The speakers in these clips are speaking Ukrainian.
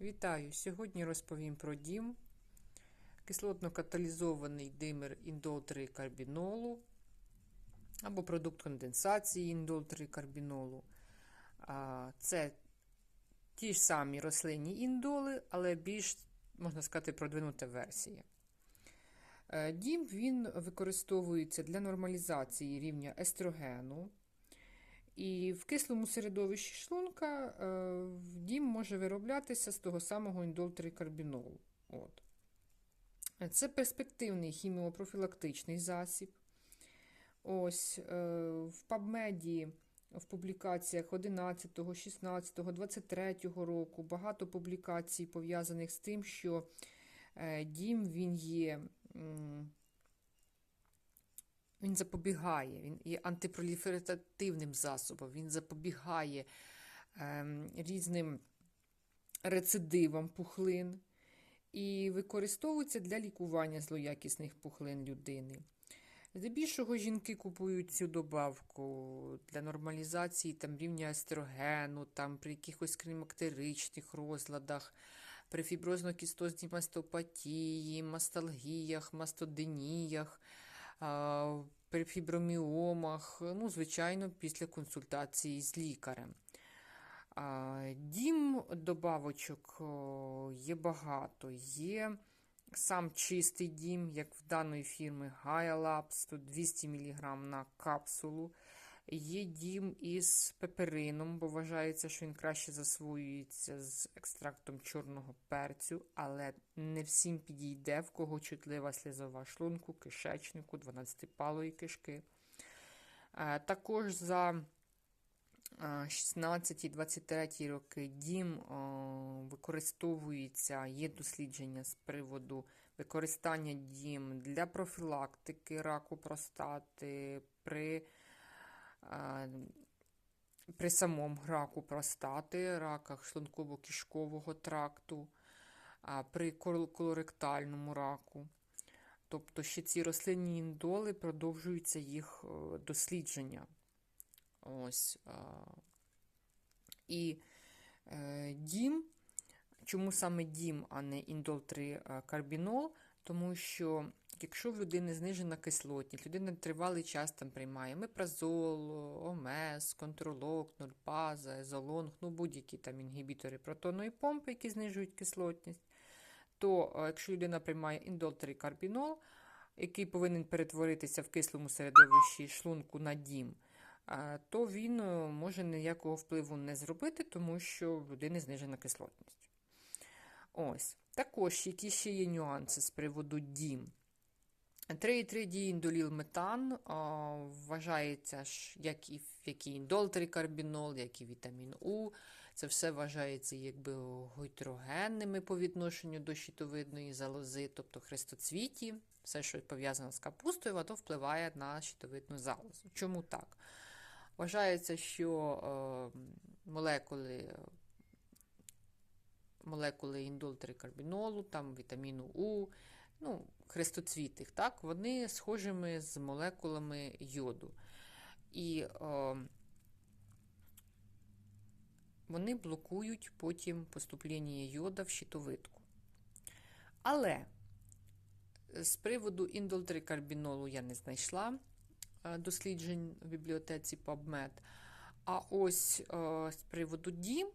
Вітаю! Сьогодні розповім про дім, кислотно-каталізований димер індол-3-карбінолу або продукт конденсації індол-3-карбінолу. Це ті ж самі рослинні індоли, але більш, можна сказати, продвинута версія. Е, дім він використовується для нормалізації рівня естрогену. І в кислому середовищі шлунка е, дім може вироблятися з того самого індол-3-карбінолу. От. Це перспективний хіміопрофілактичний засіб. Ось е, В PubMed, в публікаціях 11, 16, 23 року багато публікацій пов'язаних з тим, що е, дім він є. Він запобігає, він є антипроліферативним засобом, він запобігає ем, різним рецидивам пухлин і використовується для лікування злоякісних пухлин людини. Здебільшого жінки купують цю добавку для нормалізації там, рівня естрогену, там, при якихось клімактеричних розладах, при фіброзно-кістозній мастопатії, масталгіях, мастоденіях при фіброміомах, ну, звичайно, після консультації з лікарем. Дім добавочок є багато. Є сам чистий дім, як в даної фірми Gaia Labs, тут 200 мг на капсулу. Є дім із пеперином, бо вважається, що він краще засвоюється з екстрактом чорного перцю, але не всім підійде, в кого чутлива слізова шлунку, кишечнику, 12-палої кишки. Е, також за 16-23 роки дім використовується, є дослідження з приводу використання дім для профілактики раку простати. при при самому раку простати, раках шлунково-кишкового тракту, при колоректальному раку. Тобто ще ці рослинні індоли продовжуються їх е, дослідження. Ось. І е, дім, чому саме дім, а не індол 3 карбінол, тому що Якщо в людини знижена кислотність, людина тривалий час там приймає мепразол, омес, контролок, нульпаза, езолонг, ну будь-які там інгібітори протонної помпи, які знижують кислотність, то якщо людина приймає індол-3-карбінол, який повинен перетворитися в кислому середовищі шлунку на дім, то він е, може ніякого впливу не зробити, тому що в людини знижена кислотність. Ось. Також, які ще є нюанси з приводу дім. 3,3 дііндолілметан вважається, як і як і індолтрикарбінол, як і вітамін У. Це все вважається якби гойтрогенними по відношенню до щитовидної залози, тобто хрестоцвіті, все, що пов'язане з капустою, воно впливає на щитовидну залозу. Чому так? Вважається, що е, молекули молекули індолтрикарбінолу, там вітаміну У ну, хрестоцвітих, так, вони схожими з молекулами йоду. І о, вони блокують потім поступлення йода в щитовидку. Але з приводу індолтрикарбінолу я не знайшла досліджень в бібліотеці PubMed. А ось о, з приводу дім,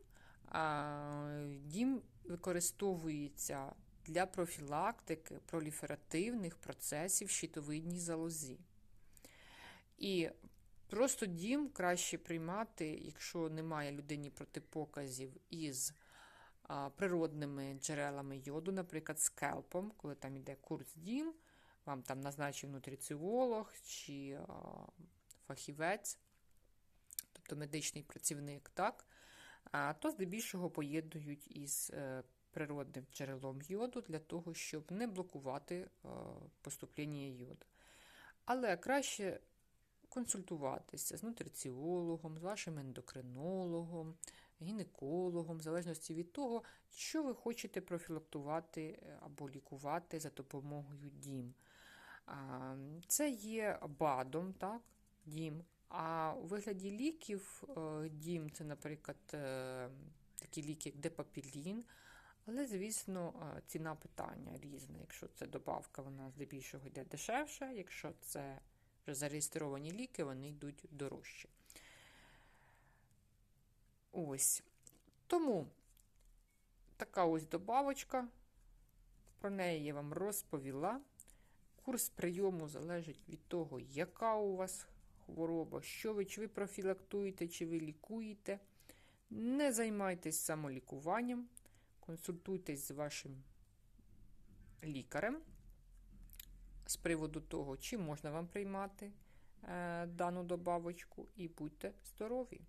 дім використовується для профілактики проліферативних процесів щитовидній залозі. І просто дім краще приймати, якщо немає людині протипоказів із природними джерелами йоду, наприклад, скелпом, коли там йде курс дім, вам там назначив нутриціолог чи фахівець, тобто медичний працівник, так, то здебільшого поєднують із е, природним джерелом йоду для того, щоб не блокувати е, поступлення йоду. Але краще консультуватися з нутриціологом, з вашим ендокринологом, гінекологом, в залежності від того, що ви хочете профілактувати е, або лікувати за допомогою дім. Це є БАДом, так, дім. А у вигляді ліків е, дім це, наприклад, такі ліки, як депапілін, Але, звісно, е, ціна питання різна. Якщо це добавка, вона здебільшого йде дешевше, якщо це вже зареєстровані ліки, вони йдуть дорожче. Ось. Тому така ось добавочка. Про неї я вам розповіла. Курс прийому залежить від того, яка у вас хвороба, що ви, чи ви профілактуєте, чи ви лікуєте. Не займайтесь самолікуванням, консультуйтесь з вашим лікарем з приводу того, чи можна вам приймати е, дану добавочку, і будьте здорові!